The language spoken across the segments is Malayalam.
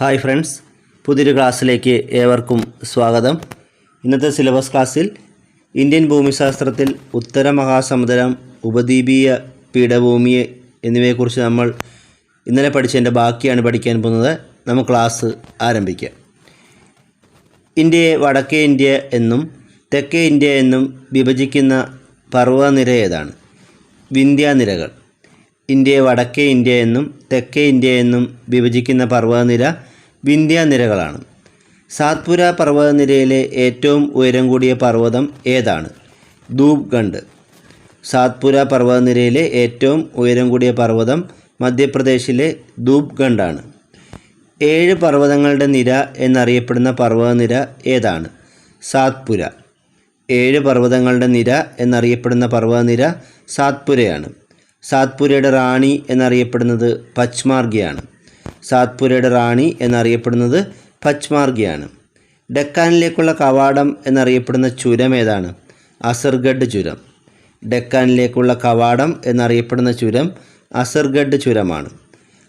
ഹായ് ഫ്രണ്ട്സ് പുതിയൊരു ക്ലാസ്സിലേക്ക് ഏവർക്കും സ്വാഗതം. ഇന്നത്തെ സിലബസ് ക്ലാസ്സിൽ ഇന്ത്യൻ ഭൂമിശാസ്ത്രത്തിൽ ഉത്തര മഹാസമുദ്രം ഉപദ്വീപീയ പീഠഭൂമി എന്നിവയെക്കുറിച്ച് നമ്മൾ ഇന്നലെ പഠിച്ചതിന്റെ ബാക്കിയാണ് പഠിക്കാൻ പോകുന്നത്. നമുക്ക് ക്ലാസ് ആരംഭിക്കാം. ഇന്ത്യയെ വടക്കേ ഇന്ത്യ എന്നും തെക്കേ ഇന്ത്യ എന്നും വിഭജിക്കുന്ന പർവനിര ഏതാണ്? വിന്ധ്യാനിരകൾ ഇന്ത്യയെ വടക്കേ ഇന്ത്യ എന്നും തെക്കേ ഇന്ത്യ എന്നും വിഭജിക്കുന്ന പർവതനിര വിന്ധ്യാനിരകളാണ്. സാത്പുര പർവതനിരയിലെ ഏറ്റവും ഉയരം കൂടിയ പർവതം ഏതാണ്? ധൂപ്ഖണ്ഡ് സാത്പുര പർവതനിരയിലെ ഏറ്റവും ഉയരം കൂടിയ പർവതം മധ്യപ്രദേശിലെ ധൂപ്ഖണ്ഡാണ് ഏഴ് പർവതങ്ങളുടെ നിര എന്നറിയപ്പെടുന്ന പർവതനിര ഏതാണ്? സാത്പുര. ഏഴ് പർവതങ്ങളുടെ നിര എന്നറിയപ്പെടുന്ന പർവതനിര സാത്പുരയാണ്. സാത്പുരയുടെ റാണി എന്നറിയപ്പെടുന്നത് പച്മാർഗിയാണ് സാത്പുരയുടെ റാണി എന്നറിയപ്പെടുന്നത് പച്മാർഗിയാണ് ഡെക്കാനിലേക്കുള്ള കവാടം എന്നറിയപ്പെടുന്ന ചുരം ഏതാണ്? അസർഗഡ് ചുരം. ഡെക്കാനിലേക്കുള്ള കവാടം എന്നറിയപ്പെടുന്ന ചുരം അസർഗഡ് ചുരമാണ്.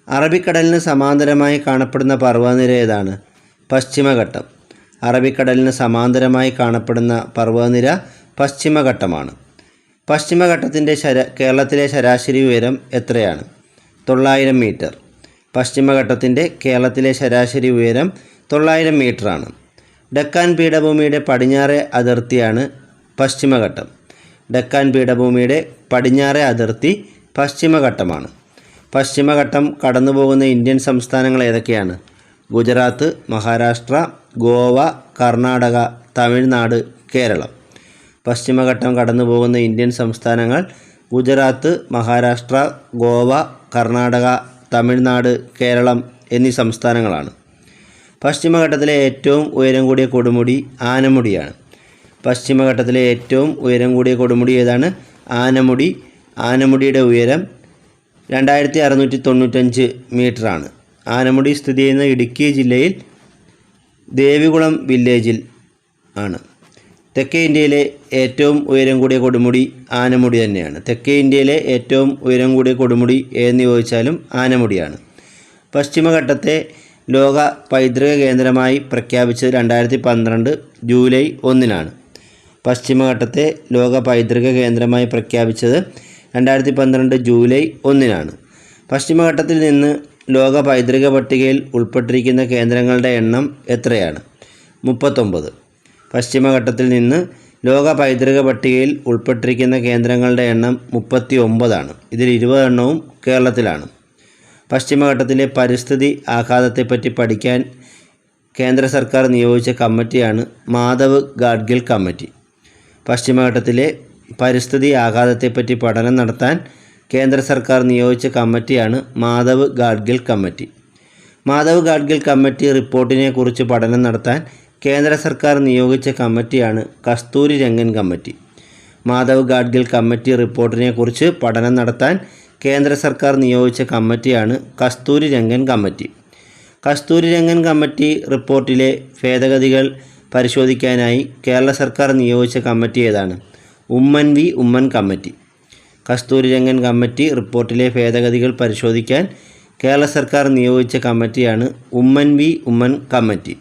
അറബിക്കടലിന് സമാന്തരമായി കാണപ്പെടുന്ന പർവതനിര ഏതാണ്? പശ്ചിമഘട്ടം. അറബിക്കടലിന് സമാന്തരമായി കാണപ്പെടുന്ന പർവതനിര പശ്ചിമഘട്ടമാണ്. പശ്ചിമഘട്ടത്തിന്റെ ശരാ കേരളത്തിലെ ശരാശരി ഉയരം എത്രയാണ്? തൊള്ളായിരം മീറ്റർ. പശ്ചിമഘട്ടത്തിന്റെ കേരളത്തിലെ ശരാശരി ഉയരം തൊള്ളായിരം മീറ്ററാണ്. ഡക്കാൻ പീഠഭൂമിയുടെ പടിഞ്ഞാറെ അതിർത്തിയാണ് പശ്ചിമഘട്ടം. ഡക്കാൻ പീഠഭൂമിയുടെ പടിഞ്ഞാറെ അതിർത്തി പശ്ചിമഘട്ടമാണ്. പശ്ചിമഘട്ടം കടന്നുപോകുന്ന ഇന്ത്യൻ സംസ്ഥാനങ്ങൾ ഏതൊക്കെയാണ്? ഗുജറാത്ത് മഹാരാഷ്ട്ര ഗോവ കർണാടക തമിഴ്നാട് കേരളം. പശ്ചിമഘട്ടം കടന്നുപോകുന്ന ഇന്ത്യൻ സംസ്ഥാനങ്ങൾ ഗുജറാത്ത് മഹാരാഷ്ട്ര ഗോവ കർണാടക തമിഴ്നാട് കേരളം എന്നീ സംസ്ഥാനങ്ങളാണ്. പശ്ചിമഘട്ടത്തിലെ ഏറ്റവും ഉയരം കൂടിയ കൊടുമുടി ആനമുടിയാണ്. പശ്ചിമഘട്ടത്തിലെ ഏറ്റവും ഉയരം കൂടിയ കൊടുമുടി ഏതാണ്? ആനമുടി. ആനമുടിയുടെ ഉയരം രണ്ടായിരത്തി അറുന്നൂറ്റി തൊണ്ണൂറ്റഞ്ച് മീറ്ററാണ്. ആനമുടി സ്ഥിതി ചെയ്യുന്ന ഇടുക്കി ജില്ലയിൽ ദേവികുളം വില്ലേജിൽ ആണ്. തെക്കേ ഇന്ത്യയിലെ ഏറ്റവും ഉയരം കൂടിയ കൊടുമുടി ആനമുടി തന്നെയാണ്. തെക്കേ ഇന്ത്യയിലെ ഏറ്റവും ഉയരം കൂടിയ കൊടുമുടി ഏതെന്ന് ചോദിച്ചാലും ആനമുടിയാണ്. പശ്ചിമഘട്ടത്തെ ലോക പൈതൃക കേന്ദ്രമായി പ്രഖ്യാപിച്ചത് രണ്ടായിരത്തി പന്ത്രണ്ട് ജൂലൈ ഒന്നിനാണ്. പശ്ചിമഘട്ടത്തെ ലോക പൈതൃക കേന്ദ്രമായി പ്രഖ്യാപിച്ചത് രണ്ടായിരത്തി പന്ത്രണ്ട് ജൂലൈ ഒന്നിനാണ്. പശ്ചിമഘട്ടത്തിൽ നിന്ന് ലോക പൈതൃക പട്ടികയിൽ ഉൾപ്പെട്ടിരിക്കുന്ന കേന്ദ്രങ്ങളുടെ എണ്ണം എത്രയാണ്? മുപ്പത്തൊമ്പത്. പശ്ചിമഘട്ടത്തിൽ നിന്ന് ലോക പൈതൃക പട്ടികയിൽ ഉൾപ്പെട്ടിരിക്കുന്ന കേന്ദ്രങ്ങളുടെ എണ്ണം മുപ്പത്തി ഒമ്പതാണ് ഇതിൽ ഇരുപതെണ്ണവും കേരളത്തിലാണ്. പശ്ചിമഘട്ടത്തിലെ പരിസ്ഥിതി ആഘാതത്തെപ്പറ്റി പഠിക്കാൻ കേന്ദ്ര സർക്കാർ നിയോഗിച്ച കമ്മിറ്റിയാണ് മാധവ് ഗാഡ്ഗിൽ കമ്മിറ്റി. പശ്ചിമഘട്ടത്തിലെ പരിസ്ഥിതി ആഘാതത്തെപ്പറ്റി പഠനം നടത്താൻ കേന്ദ്ര സർക്കാർ നിയോഗിച്ച കമ്മിറ്റിയാണ് മാധവ് ഗാഡ്ഗിൽ കമ്മിറ്റി. മാധവ് ഗാഡ്ഗിൽ കമ്മിറ്റി റിപ്പോർട്ടിനെക്കുറിച്ച് പഠനം നടത്താൻ കേന്ദ്ര സർക്കാർ നിയോഗിച്ച കമ്മിറ്റിയാണ് കസ്തൂരി രംഗൻ കമ്മിറ്റി. മാധവ് ഗാഡ്ഗിൽ കമ്മിറ്റി റിപ്പോർട്ടിനെക്കുറിച്ച് പഠനം നടത്താൻ കേന്ദ്ര സർക്കാർ നിയോഗിച്ച കമ്മിറ്റിയാണ് കസ്തൂരി രംഗൻ കമ്മിറ്റി. കസ്തൂരി രംഗൻ കമ്മിറ്റി റിപ്പോർട്ടിലെ ഭേദഗതികൾ പരിശോധിക്കാനായി കേരള സർക്കാർ നിയോഗിച്ച കമ്മിറ്റി ഏതാണ്? Oommen V. Oommen committee. Kasturi Rangan committee റിപ്പോർട്ടിലെ ഭേദഗതികൾ പരിശോധിക്കാൻ കേരള സർക്കാർ നിയോഗിച്ച കമ്മിറ്റിയാണ് ഉമ്മൻ വി. ഉമ്മൻ കമ്മിറ്റി.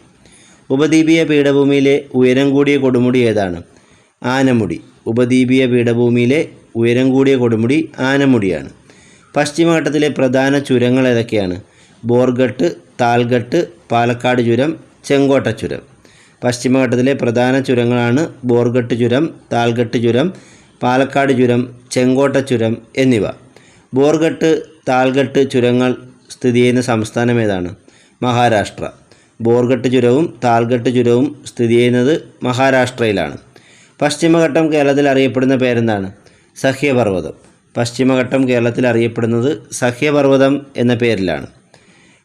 ഉപദ്വീപീയ പീഠഭൂമിയിലെ ഉയരം കൂടിയ കൊടുമുടി ഏതാണ്? ആനമുടി. ഉപദ്വീപീയ പീഠഭൂമിയിലെ ഉയരം കൂടിയ കൊടുമുടി ആനമുടിയാണ്. പശ്ചിമഘട്ടത്തിലെ പ്രധാന ചുരങ്ങൾ ഏതൊക്കെയാണ്? ബോർഗട്ട് താൽഗട്ട് പാലക്കാട് ചുരം ചെങ്കോട്ട ചുരം. പശ്ചിമഘട്ടത്തിലെ പ്രധാന ചുരങ്ങളാണ് ബോർഗട്ട് ചുരം താൽഗട്ട് ചുരം പാലക്കാട് ചുരം ചെങ്കോട്ട ചുരം എന്നിവ. ബോർഗട്ട് താൽഗട്ട് ചുരങ്ങൾ സ്ഥിതി ചെയ്യുന്ന സംസ്ഥാനം ഏതാണ്? മഹാരാഷ്ട്ര. ബോർഗട്ട് ചുരവും താൽഗട്ട് ചുരവും സ്ഥിതി ചെയ്യുന്നത് മഹാരാഷ്ട്രയിലാണ്. പശ്ചിമഘട്ടം കേരളത്തിൽ അറിയപ്പെടുന്ന പേരെന്താണ്? സഹ്യപർവതം. പശ്ചിമഘട്ടം കേരളത്തിൽ അറിയപ്പെടുന്നത് സഹ്യപർവതം എന്ന പേരിലാണ്.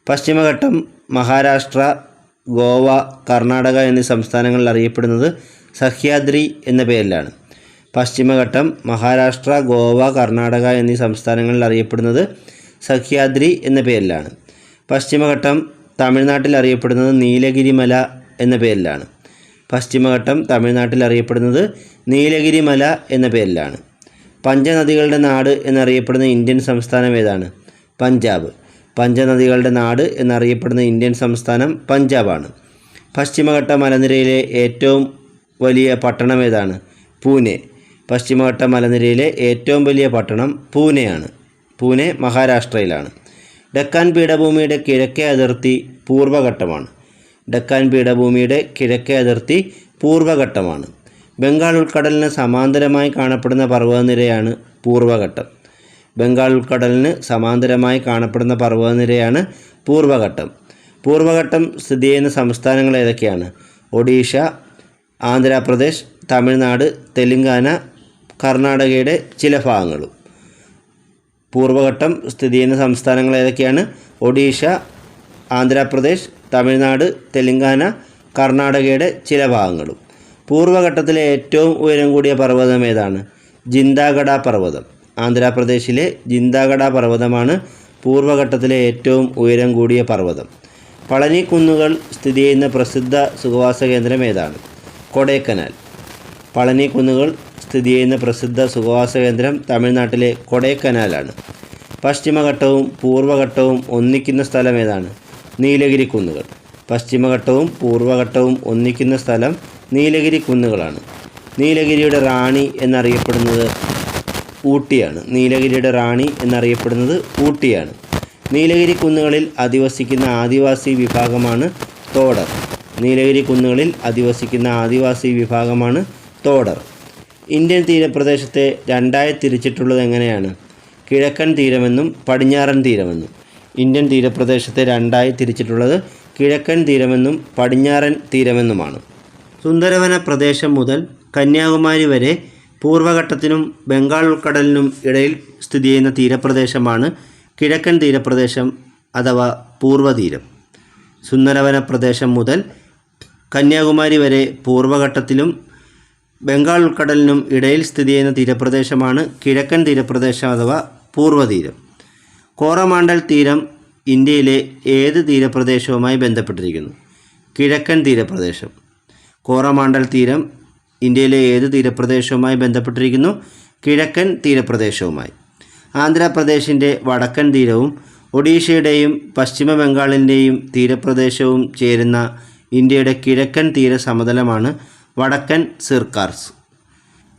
പശ്ചിമഘട്ടം മഹാരാഷ്ട്ര ഗോവ കർണാടക എന്നീ സംസ്ഥാനങ്ങളിൽ അറിയപ്പെടുന്നത് സഹ്യാദ്രി എന്ന പേരിലാണ്. പശ്ചിമഘട്ടം മഹാരാഷ്ട്ര ഗോവ കർണാടക എന്നീ സംസ്ഥാനങ്ങളിൽ അറിയപ്പെടുന്നത് സഹ്യാദ്രി എന്ന പേരിലാണ്. പശ്ചിമഘട്ടം തമിഴ്നാട്ടിൽ അറിയപ്പെടുന്നത് നീലഗിരിമല എന്ന പേരിലാണ്. പശ്ചിമഘട്ടം തമിഴ്നാട്ടിൽ അറിയപ്പെടുന്നത് നീലഗിരിമല എന്ന പേരിലാണ്. പഞ്ചനദികളുടെ നാട് എന്നറിയപ്പെടുന്ന ഇന്ത്യൻ സംസ്ഥാനം ഏതാണ്? പഞ്ചാബ്. പഞ്ചനദികളുടെ നാട് എന്നറിയപ്പെടുന്ന ഇന്ത്യൻ സംസ്ഥാനം പഞ്ചാബാണ്. പശ്ചിമഘട്ട മലനിരയിലെ ഏറ്റവും വലിയ പട്ടണം ഏതാണ്? പൂനെ. പശ്ചിമഘട്ട മലനിരയിലെ ഏറ്റവും വലിയ പട്ടണം പൂനെയാണ്. പൂനെ മഹാരാഷ്ട്രയിലാണ്. ഡക്കാൻ പീഠഭൂമിയുടെ കിഴക്കേ അതിർത്തി പൂർവഘട്ടമാണ്. ഡക്കാൻ പീഠഭൂമിയുടെ കിഴക്കേ അതിർത്തി പൂർവഘട്ടമാണ്. ബംഗാൾ ഉൾക്കടലിന് സമാന്തരമായി കാണപ്പെടുന്ന പർവതനിരയാണ് പൂർവഘട്ടം. ബംഗാൾ ഉൾക്കടലിന് സമാന്തരമായി കാണപ്പെടുന്ന പർവതനിരയാണ് പൂർവഘട്ടം. പൂർവഘട്ടം സ്ഥിതി ചെയ്യുന്ന സംസ്ഥാനങ്ങൾ ഏതൊക്കെയാണ്? ഒഡീഷ ആന്ധ്രാപ്രദേശ് തമിഴ്നാട് തെലുങ്കാന കർണാടകയുടെ ചില ഭാഗങ്ങളും. പൂർവഘട്ടം സ്ഥിതി ചെയ്യുന്ന സംസ്ഥാനങ്ങൾ ഏതൊക്കെയാണ്? ഒഡീഷ ആന്ധ്രാപ്രദേശ് തമിഴ്നാട് തെലങ്കാന കർണാടകയുടെ ചില ഭാഗങ്ങളും. പൂർവഘട്ടത്തിലെ ഏറ്റവും ഉയരം കൂടിയ പർവതം ഏതാണ്? ജിന്താഗഡ പർവതം. ആന്ധ്രാപ്രദേശിലെ ജിന്താഗഡ പർവതമാണ് പൂർവഘട്ടത്തിലെ ഏറ്റവും ഉയരം കൂടിയ പർവതം. പളനി കുന്നുകൾ സ്ഥിതി ചെയ്യുന്ന പ്രസിദ്ധ സുഖവാസ കേന്ദ്രം ഏതാണ്? കൊടൈക്കനാൽ. പളനി കുന്നുകൾ സ്ഥിതി ചെയ്യുന്ന പ്രസിദ്ധ സുഖവാസ കേന്ദ്രം തമിഴ്നാട്ടിലെ കൊടൈക്കനാലാണ്. പശ്ചിമഘട്ടവും പൂർവഘട്ടവും ഒന്നിക്കുന്ന സ്ഥലം ഏതാണ്? നീലഗിരി കുന്നുകൾ. പശ്ചിമഘട്ടവും പൂർവഘട്ടവും ഒന്നിക്കുന്ന സ്ഥലം നീലഗിരി കുന്നുകളാണ്. നീലഗിരിയുടെ റാണി എന്നറിയപ്പെടുന്നത് ഊട്ടിയാണ്. നീലഗിരിയുടെ റാണി എന്നറിയപ്പെടുന്നത് ഊട്ടിയാണ്. നീലഗിരി കുന്നുകളിൽ അധിവസിക്കുന്ന ആദിവാസി വിഭാഗമാണ് തോടർ. നീലഗിരി കുന്നുകളിൽ അധിവസിക്കുന്ന ആദിവാസി വിഭാഗമാണ് തോടർ. ഇന്ത്യൻ തീരപ്രദേശത്തെ രണ്ടായി തിരിച്ചിട്ടുള്ളത് എങ്ങനെയാണ്? കിഴക്കൻ തീരമെന്നും പടിഞ്ഞാറൻ തീരമെന്നും. ഇന്ത്യൻ തീരപ്രദേശത്തെ രണ്ടായി തിരിച്ചിട്ടുള്ളത് കിഴക്കൻ തീരമെന്നും പടിഞ്ഞാറൻ തീരമെന്നുമാണ്. സുന്ദരവന പ്രദേശം മുതൽ കന്യാകുമാരി വരെ പൂർവഘട്ടത്തിനും ബംഗാൾ ഉൾക്കടലിനും ഇടയിൽ സ്ഥിതി ചെയ്യുന്ന തീരപ്രദേശമാണ് കിഴക്കൻ തീരപ്രദേശം അഥവാ പൂർവതീരം. സുന്ദരവന പ്രദേശം മുതൽ കന്യാകുമാരി വരെ പൂർവഘട്ടത്തിലും ബംഗാൾ ഉൾക്കടലിനും ഇടയിൽ സ്ഥിതി ചെയ്യുന്ന തീരപ്രദേശമാണ് കിഴക്കൻ തീരപ്രദേശം അഥവാ പൂർവതീരം. കോറമാണ്ടൽ തീരം ഇന്ത്യയിലെ ഏത് തീരപ്രദേശവുമായി ബന്ധപ്പെട്ടിരിക്കുന്നു? കിഴക്കൻ തീരപ്രദേശം. കോറമാണ്ടൽ തീരം ഇന്ത്യയിലെ ഏത് തീരപ്രദേശവുമായി ബന്ധപ്പെട്ടിരിക്കുന്നു? കിഴക്കൻ തീരപ്രദേശവുമായി. ആന്ധ്രാപ്രദേശിന്റെ വടക്കൻ തീരവും ഒഡീഷയുടെയും പശ്ചിമ ബംഗാളിന്റെയും തീരപ്രദേശവും ചേരുന്ന ഇന്ത്യയുടെ കിഴക്കൻ തീര സമതലമാണ് വടക്കൻ സിർക്കാർസ്.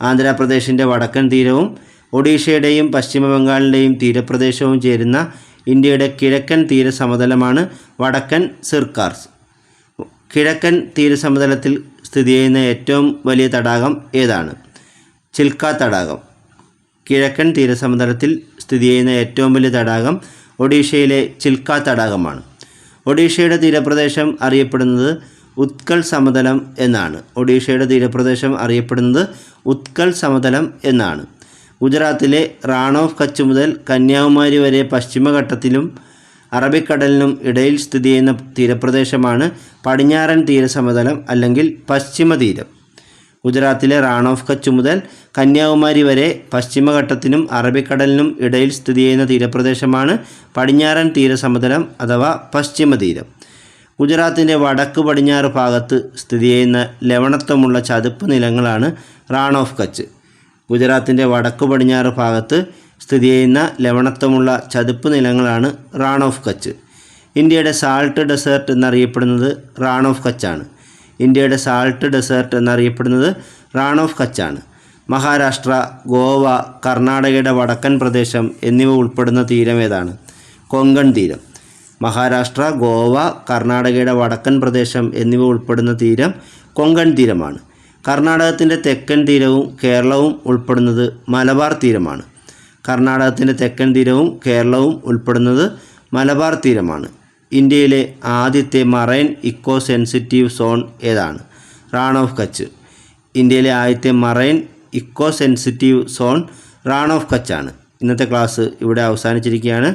ആന്ധ്രാപ്രദേശിന്റെ വടക്കൻ തീരവും ഒഡീഷയുടെയും പശ്ചിമ ബംഗാളിന്റെയും തീരപ്രദേശവും ചേരുന്ന ഇന്ത്യയുടെ കിഴക്കൻ തീരസമതലമാണ് വടക്കൻ സിർക്കാർസ്. കിഴക്കൻ തീരസമതലത്തിൽ സ്ഥിതി ചെയ്യുന്ന ഏറ്റവും വലിയ തടാകം ഏതാണ്? ചിൽക്ക തടാകം. കിഴക്കൻ തീരസമതലത്തിൽ സ്ഥിതി ചെയ്യുന്ന ഏറ്റവും വലിയ തടാകം ഒഡീഷയിലെ ചിൽക്ക തടാകമാണ്. ഒഡീഷയുടെ തീരപ്രദേശം അറിയപ്പെടുന്നത് ഉത്കൽ സമതലം എന്നാണ്. ഒഡീഷയുടെ തീരപ്രദേശം അറിയപ്പെടുന്നത് ഉത്കൽ സമതലം എന്നാണ്. ഗുജറാത്തിലെ റാൺ ഓഫ് കച്ച് മുതൽ കന്യാകുമാരി വരെ പശ്ചിമഘട്ടത്തിലും അറബിക്കടലിനും ഇടയിൽ സ്ഥിതി ചെയ്യുന്ന തീരപ്രദേശമാണ് പടിഞ്ഞാറൻ തീരസമതലം അല്ലെങ്കിൽ പശ്ചിമ തീരം. ഗുജറാത്തിലെ റാൺ ഓഫ് കച്ച് മുതൽ കന്യാകുമാരി വരെ പശ്ചിമഘട്ടത്തിനും അറബിക്കടലിനും ഇടയിൽ സ്ഥിതി ചെയ്യുന്ന തീരപ്രദേശമാണ് പടിഞ്ഞാറൻ തീരസമതലം അഥവാ പശ്ചിമ തീരം. ഗുജറാത്തിന്റെ വടക്ക് പടിഞ്ഞാറ് ഭാഗത്ത് സ്ഥിതി ചെയ്യുന്ന ലവണത്വമുള്ള ചതുപ്പ് നിലങ്ങളാണ് റാൺ ഓഫ് കച്ച്. ഗുജറാത്തിന്റെ വടക്ക് പടിഞ്ഞാറ് ഭാഗത്ത് സ്ഥിതി ചെയ്യുന്ന ലവണത്വമുള്ള ചതുപ്പ് നിലങ്ങളാണ് റാൺ ഓഫ് കച്ച്. ഇന്ത്യയുടെ സാൾട്ട് ഡെസേർട്ട് എന്നറിയപ്പെടുന്നത് റാൺ ഓഫ് കച്ചാണ്. ഇന്ത്യയുടെ സാൾട്ട് ഡെസേർട്ട് എന്നറിയപ്പെടുന്നത് റാൺ ഓഫ് കച്ചാണ്. മഹാരാഷ്ട്ര ഗോവ കർണാടകയുടെ വടക്കൻ പ്രദേശം എന്നിവ ഉൾപ്പെടുന്ന തീരം ഏതാണ്? കൊങ്കൺ തീരം. മഹാരാഷ്ട്ര ഗോവ കർണാടകയുടെ വടക്കൻ പ്രദേശം എന്നിവ ഉൾപ്പെടുന്ന തീരം കൊങ്കൺ തീരമാണ്. കർണാടകത്തിന്റെ തെക്കൻ തീരവും കേരളവും ഉൾപ്പെടുന്നത് മലബാർ തീരമാണ്. കർണാടകത്തിന്റെ തെക്കൻ തീരവും കേരളവും ഉൾപ്പെടുന്നത് മലബാർ തീരമാണ്. ഇന്ത്യയിലെ ആദ്യത്തെ മറൈൻ ഇക്കോ സെൻസിറ്റീവ് സോൺ ഏതാണ്? റാൺ ഓഫ് കച്ച്. ഇന്ത്യയിലെ ആദ്യത്തെ marine eco sensitive zone Rann of കച്ചാണ്. ഇന്നത്തെ ക്ലാസ് ഇവിടെ അവസാനിച്ചിരിക്കുകയാണ്.